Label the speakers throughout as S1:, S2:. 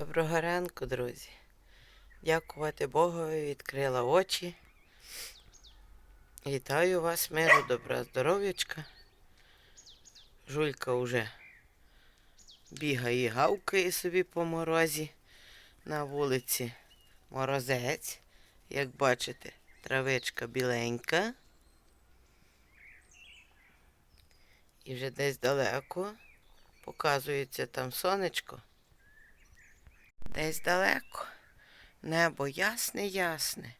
S1: Доброго ранку, друзі. Дякувати Богові, відкрила очі. Вітаю вас, миру, добра, здоров'ячка. Жулька вже бігає гавкає собі по морозі на вулиці. Морозець, як бачите, травичка біленька. І вже десь далеко показується там сонечко. Десь далеко. Небо ясне, ясне.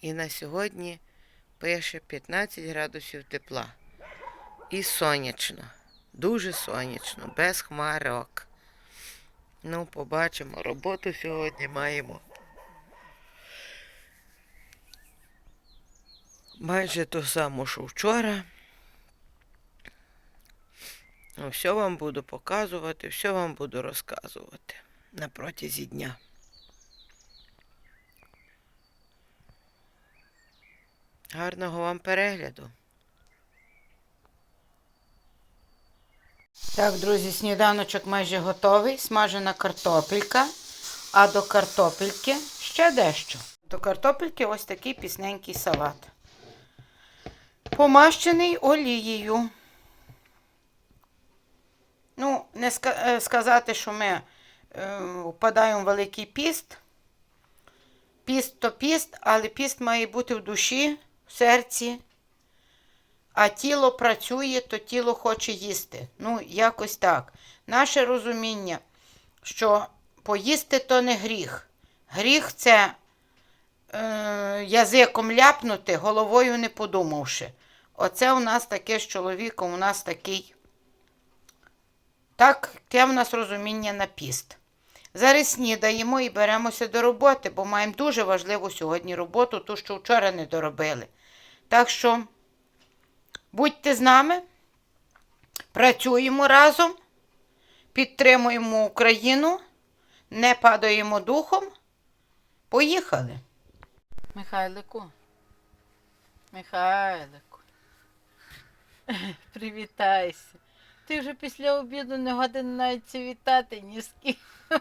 S1: І на сьогодні пише 15 градусів тепла. І сонячно. Дуже сонячно, без хмарок. Ну, побачимо. Роботу сьогодні маємо. Майже ту саму, що вчора. Ну, все вам буду показувати, все вам буду розказувати на протязі дня. Гарного вам перегляду. Так, друзі, сніданочок майже готовий. Смажена картопелька. А до картопельки ще дещо. До картопельки ось такий пісненький салат. Помащений олією. Ну, не е, сказати, що ми впадаємо в великий піст. Піст то піст, але піст має бути в душі, в серці. А тіло працює, то тіло хоче їсти. Ну, якось так. Наше розуміння, що поїсти то не гріх. Гріх це е, язиком ляпнути, головою не подумавши. Оце у нас таке з чоловіком, у нас такий. Так, таке в нас розуміння на піст. Зараз снідаємо і беремося до роботи, бо маємо дуже важливу сьогодні роботу, ту, що вчора не доробили. Так що будьте з нами, працюємо разом, підтримуємо Україну, не падаємо духом. Поїхали. Михайлику. Михайлику. Привітайся. Ти вже після обіду не годин навіть вітати ні з ким.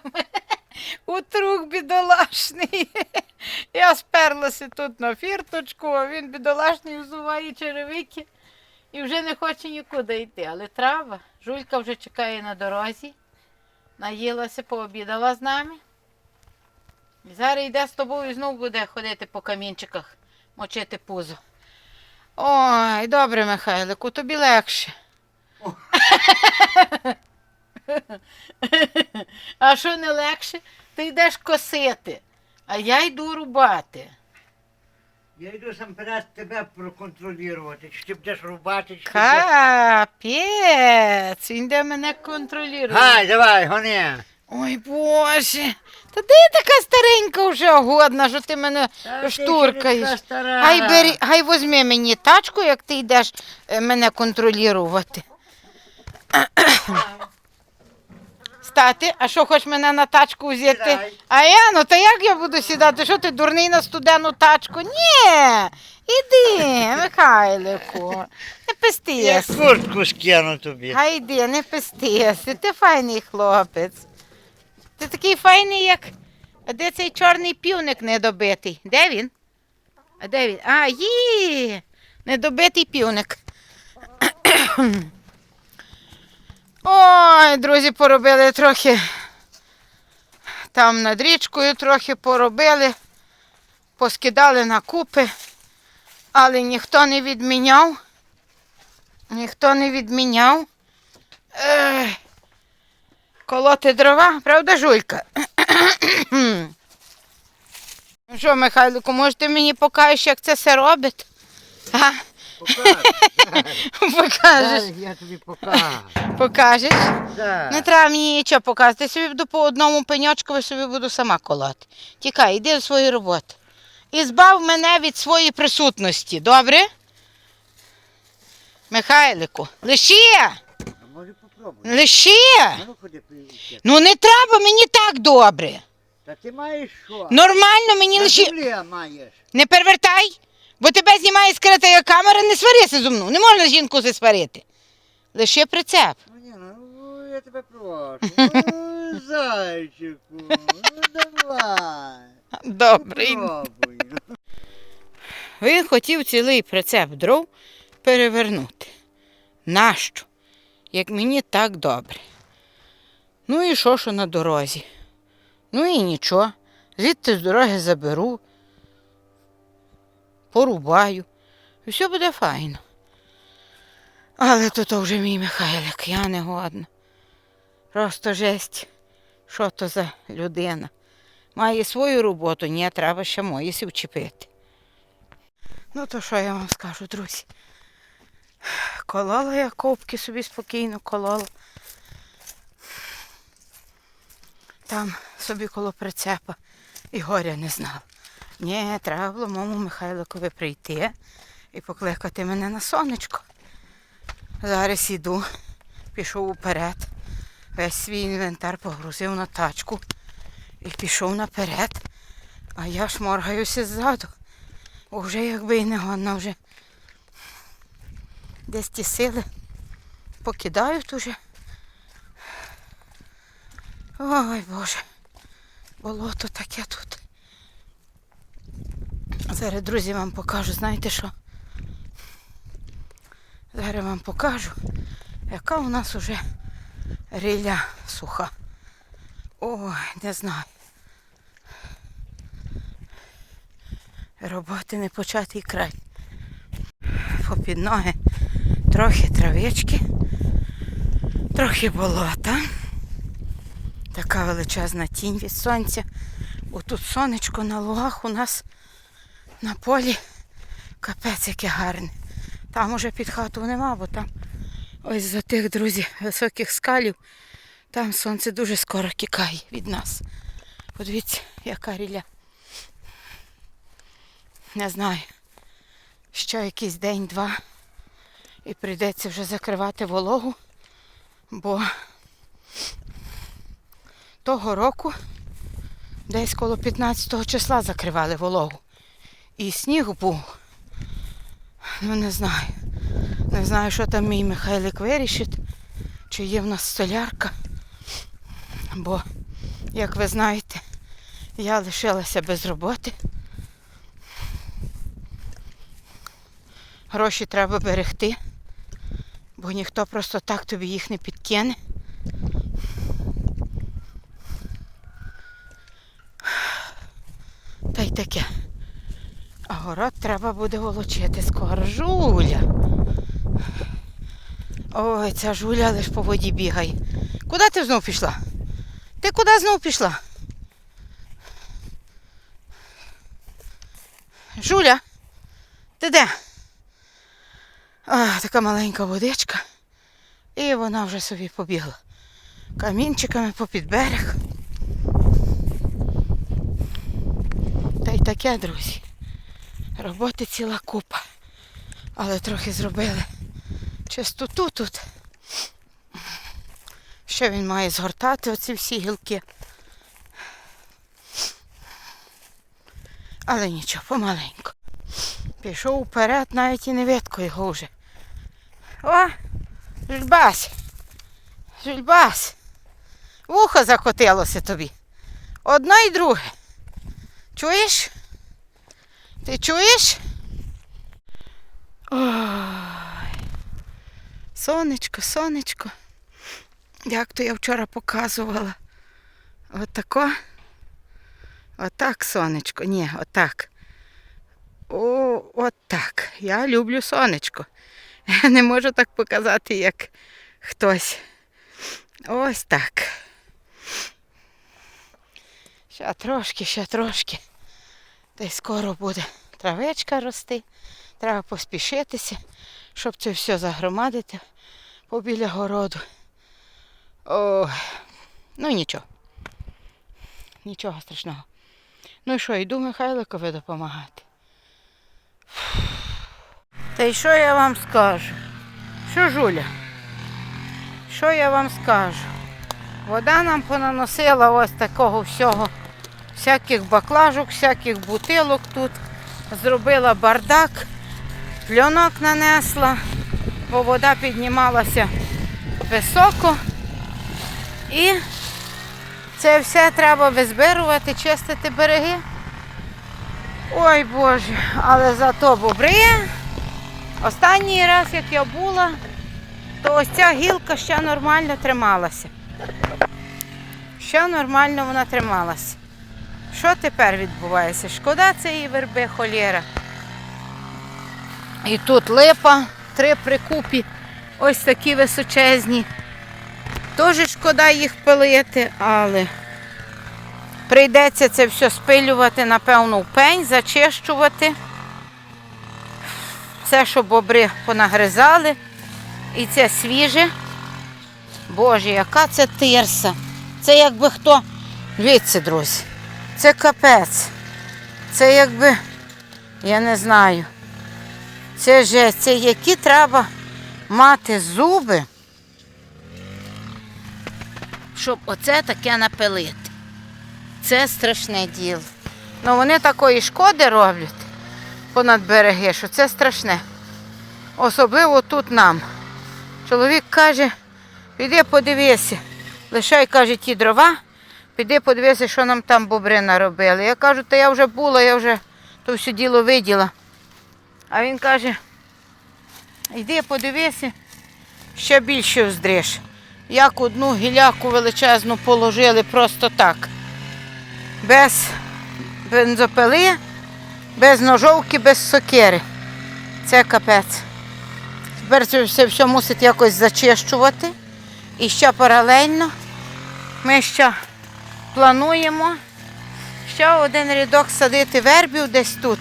S1: Утрук бідолашний. Я сперлася тут на фірточку, а він бідолашний взуває черевики і вже не хоче нікуди йти. Але трава. Жулька вже чекає на дорозі. Наїлася, пообідала з нами. І зараз йде з тобою і знову буде ходити по камінчиках, мочити пузо. Ой, добре, Михайлику, тобі легше. А що не легше? Ти йдеш косити, а я йду рубати.
S2: Я йду сам перед тебе проконтролювати, чи ти будеш рубати, чи ти будеш...
S1: Капець, він де мене контролює.
S2: Гай, давай, гони.
S1: Ой Боже, та ти така старенька вже годна, що ти мене
S2: Та ти
S1: штуркаєш.
S2: така стара.
S1: Гай бери, гай возьми мені тачку, як ти йдеш е, мене контролювати. Стати, а що хочеш мене на тачку взяти? А я, ну та як я буду сідати? Що ти дурний на студену тачку? Ні, іди, Михайлику, не
S2: Я
S1: пестися.
S2: куртку скину тобі.
S1: Гай йди, не пестися, ти файний хлопець. Ти такий файний, як. А де цей чорний півник недобитий? Де він? А де він? А, є! Недобитий півник. Ой, друзі, поробили трохи. Там над річкою трохи поробили, поскидали на купи, але ніхто не відміняв. Ніхто не відміняв. Ех, колоти дрова, правда, Жулька? Ну що, Михайлику, може ти мені покажеш, як це все робить? А? Покажеш?
S2: Дай, Я тобі покажу.
S1: Покажеш?
S2: Да.
S1: Не треба мені нічого показати. Я собі буду по одному пеньочку собі буду сама колоти. Тікай, йди до своєї роботи. І збав мене від своєї присутності, добре? Михайлику, лиши!
S2: А може попробуй.
S1: Лиши!
S2: А Ну ходи.
S1: Ну не треба мені так добре.
S2: Та ти маєш що?
S1: Нормально мені лиши.
S2: маєш.
S1: Не перевертай, бо тебе знімає скрита камера, не сварися зо мною. Не можна жінку засварити. Лиши прицеп.
S2: Ну ні, ну я тебе прошу. Ну, Ну, зайчику, ну давай.
S1: Добрий.
S2: Пробуй.
S1: Він хотів цілий прицеп дров перевернути. Нащо? Як мені так добре. Ну і що, що на дорозі? Ну і нічого. Звідти з дороги заберу, порубаю. І все буде файно. Але то, то вже мій Михайлик, я не годна. Просто жесть. Що то за людина? Має свою роботу, ні, треба ще мої вчепити. Ну, то що я вам скажу, друзі? Колола я ковки собі спокійно колола. Там собі коло прицепа і горя не знав. Ні, треба було моєму Михайликові прийти і покликати мене на сонечко. Зараз іду, пішов уперед, весь свій інвентар погрузив на тачку і пішов наперед, а я шморгаюся ззаду. Уже якби і не годна вже. Десь ті сили покидають уже. Ой Боже, болото таке тут. Зараз, друзі, вам покажу, знаєте що? Зараз вам покажу, яка у нас уже ріля суха. Ой, не знаю. Роботи не початий край. Попід ноги трохи травички, трохи болота. Така величезна тінь від сонця. Отут сонечко на лугах у нас на полі капець яке гарне. Там уже під хату нема, бо там ось за тих, друзі, високих скалів, там сонце дуже скоро тікає від нас. Подивіться, яка ріля. Не знаю. Ще якийсь день-два. І прийдеться вже закривати вологу, бо того року десь коло 15 числа закривали вологу. І сніг був. Ну не знаю. Не знаю, що там мій Михайлик вирішить, чи є в нас столярка. Бо, як ви знаєте, я лишилася без роботи. Гроші треба берегти, бо ніхто просто так тобі їх не підкине. Та й таке. А город треба буде волочити скоро. Жуля. Ой, ця жуля лиш по воді бігає. Куди ти знов пішла? Ти куди знов пішла? Жуля, ти де? А, така маленька водичка. І вона вже собі побігла. Камінчиками попід берег. Та й таке, друзі. Роботи ціла купа. Але трохи зробили чистоту тут. Ще він має згортати оці всі гілки. Але нічого, помаленьку. Пішов вперед, навіть і не видко його вже. О, жульбась. Жульбась. Вухо закотилося тобі. Одно і друге. Чуєш? Ти чуєш? Ой. Сонечко, сонечко. Як то я вчора показувала. Отако. Отак, сонечко. Ні, отак. О, отак. Я люблю сонечко. Я не можу так показати, як хтось. Ось так. Ще трошки, ще трошки. Та й скоро буде травичка рости. Треба поспішитися, щоб це все загромадити побіля городу. Ой, ну нічого. Нічого страшного. Ну і що, йду Михайликові допомагати. Та й що я вам скажу? Що, Жуля? Що я вам скажу? Вода нам понаносила ось такого всього, всяких баклажок, всяких бутилок тут. Зробила бардак, пленок нанесла, бо вода піднімалася високо. І Це все треба визбирувати, чистити береги. Ой Боже, але зато бобри. Останній раз, як я була, то ось ця гілка ще нормально трималася. Ще нормально вона трималася. Що тепер відбувається? Шкода цієї верби холєра. І тут липа, три прикупі, ось такі височезні. Теж шкода їх пилити, але прийдеться це все спилювати, напевно, в пень, зачищувати. Все, що бобри понагризали. І це свіже. Боже, яка це тирса. Це якби хто. Дивіться, друзі. Це капець. Це якби, я не знаю. Це жесть. Це які треба мати зуби, щоб оце таке напилити. Це страшне діло. Ну вони такої шкоди роблять понад береги, що це страшне. Особливо тут нам. Чоловік каже, піди подивися. Лишай, каже, ті дрова, піди подивися, що нам там бобри наробили. Я кажу, та я вже була, я вже то все діло виділа. А він каже, йди подивися, ще більше вздриш. Як одну гіляку величезну положили просто так. Без бензопили, без ножовки, без сокири. Це капець. Тепер це все, все мусить якось зачищувати. І ще паралельно ми ще плануємо ще один рядок садити вербів десь тут.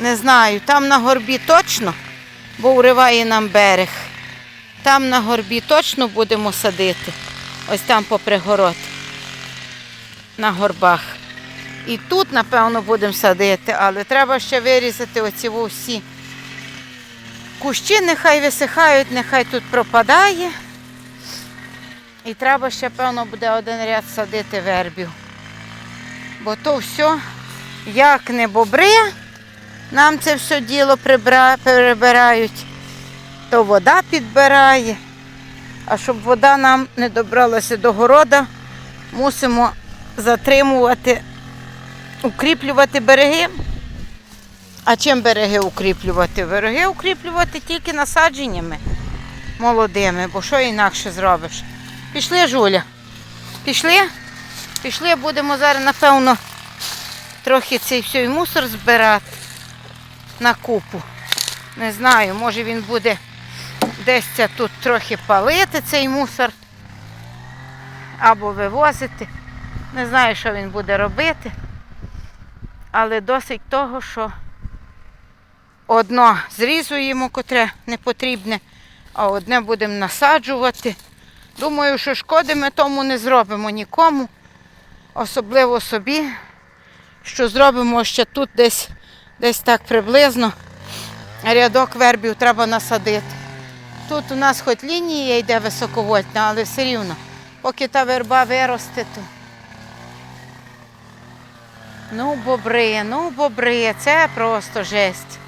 S1: Не знаю, там на горбі точно, бо уриває нам берег. Там на горбі точно будемо садити. Ось там попри город. На горбах. І тут, напевно, будемо садити, але треба ще вирізати оці всі кущі, нехай висихають, нехай тут пропадає. І треба ще, певно, буде один ряд садити вербів. Бо то все, як не бобри, нам це все діло перебирають, то вода підбирає. А щоб вода нам не добралася до города, мусимо затримувати, укріплювати береги. А чим береги укріплювати? Береги укріплювати тільки насадженнями молодими, бо що інакше зробиш? Пішли, Жуля. Пішли? Пішли, будемо зараз, напевно, трохи цей всій мусор збирати на купу. Не знаю, може він буде десь тут трохи палити цей мусор або вивозити. Не знаю, що він буде робити. Але досить того, що одно зрізуємо, котре не потрібне, а одне будемо насаджувати. Думаю, що шкоди ми тому не зробимо нікому, особливо собі, що зробимо ще тут десь, десь так приблизно. Рядок вербів треба насадити. Тут у нас хоч лінія йде високовольтна, але все рівно, поки та верба виросте, то. Ну, бобри, ну, бобри, це просто жесть.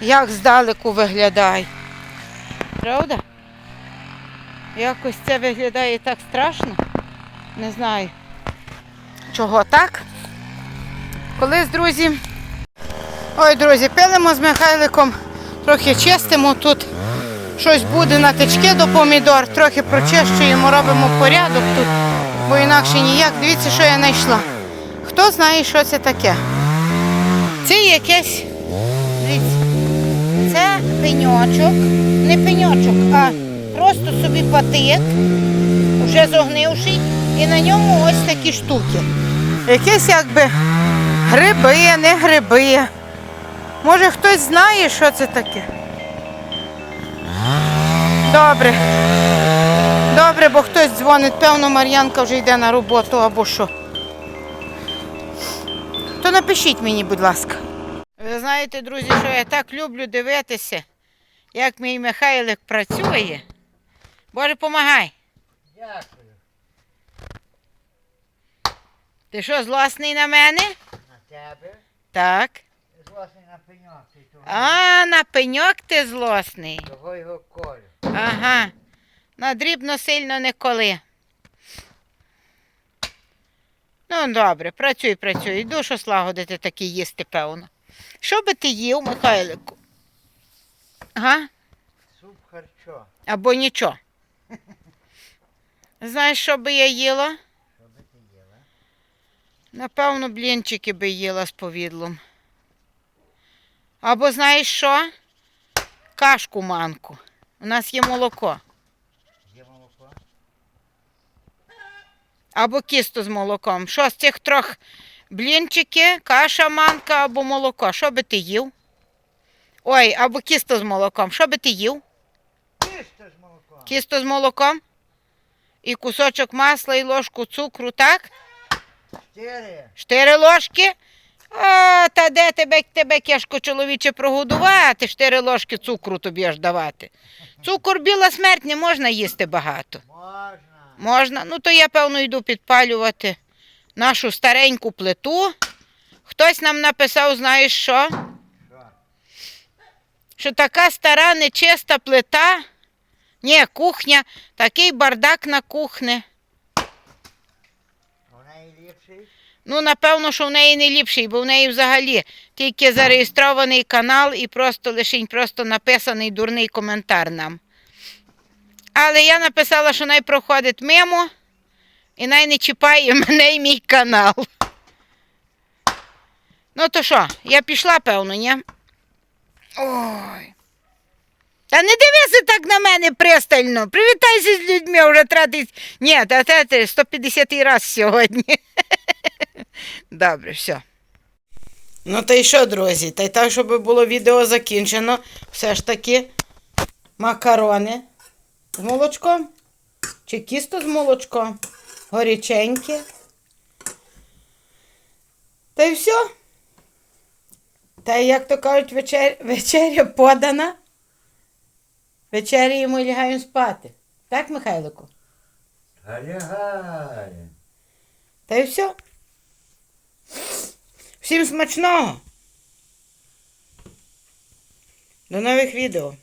S1: Як здалеку виглядає. Правда? Якось це виглядає так страшно. Не знаю, чого так. Колись, друзі. Ой, друзі, пилимо з Михайликом, трохи чистимо тут. Щось буде на тички до помідор, трохи прочищуємо, робимо порядок тут, бо інакше ніяк. Дивіться, що я знайшла. Хто знає, що це таке? Це якесь. Дивіться. Це пеньочок, не пеньочок, а просто собі патик, вже зогнивший, і на ньому ось такі штуки. Якісь якби гриби, не гриби. Може хтось знає, що це таке? Добре. Добре, бо хтось дзвонить, певно, Мар'янка вже йде на роботу або що. То напишіть мені, будь ласка. Ви знаєте, друзі, що я так люблю дивитися, як мій Михайлик працює. Боже, помагай.
S2: Дякую.
S1: Ти що, злосний на мене?
S2: На тебе.
S1: Так.
S2: Злосний на пеньок. ти того-
S1: А, на пеньок ти злосний.
S2: Того його колю.
S1: Ага. На дрібно сильно не коли. Ну, добре, працюй, працюй. Душу слагодити такі їсти, певно. Що би ти їв, Михайлику? Га?
S2: Суп харчо.
S1: Або нічого. Знаєш, що би я їла?
S2: Що би ти їла?
S1: Напевно, блінчики би їла з повідлом. Або знаєш що? Кашку манку. У нас є молоко.
S2: Є молоко?
S1: Або кісту з молоком. Що з цих трьох блінчики, каша, манка або молоко? Що би ти їв? Ой, або кісто з молоком. Що би ти їв?
S2: Тісто з молоком.
S1: Кісто з молоком? І кусочок масла, і ложку цукру, так?
S2: Чотири.
S1: Чотири ложки? А, та де тебе, тебе кешко чоловіче прогодувати? Чотири ложки цукру тобі аж давати. Цукор біла смерть не можна їсти багато.
S2: Можна.
S1: Можна? Ну то я, певно, йду підпалювати нашу стареньку плиту. Хтось нам написав, знаєш що?
S2: Що?
S1: Що така стара нечиста плита. Ні, кухня, такий бардак на кухні. Ну, напевно, що в неї не ліпший, бо в неї взагалі тільки зареєстрований канал і просто лишень просто написаний дурний коментар нам. Але я написала, що най проходить мимо і най не чіпає мене і мій канал. Ну то що, я пішла, певно, ні? Ой. Та не дивися так на мене пристально. Привітайся з людьми, вже тратить. Ні, та це 150 раз сьогодні. Добре, все. Ну та й що, друзі? Та й так, щоб було відео закінчено, все ж таки макарони з молочком. Чи кісто з молочком. Горяченьке. Та й все. Та як то кажуть, вечер... вечеря подана. Вечеряємо і лягаємо спати. Так, Михайлику?
S2: Галягай.
S1: Та й все. Всім смачного. До нових відео.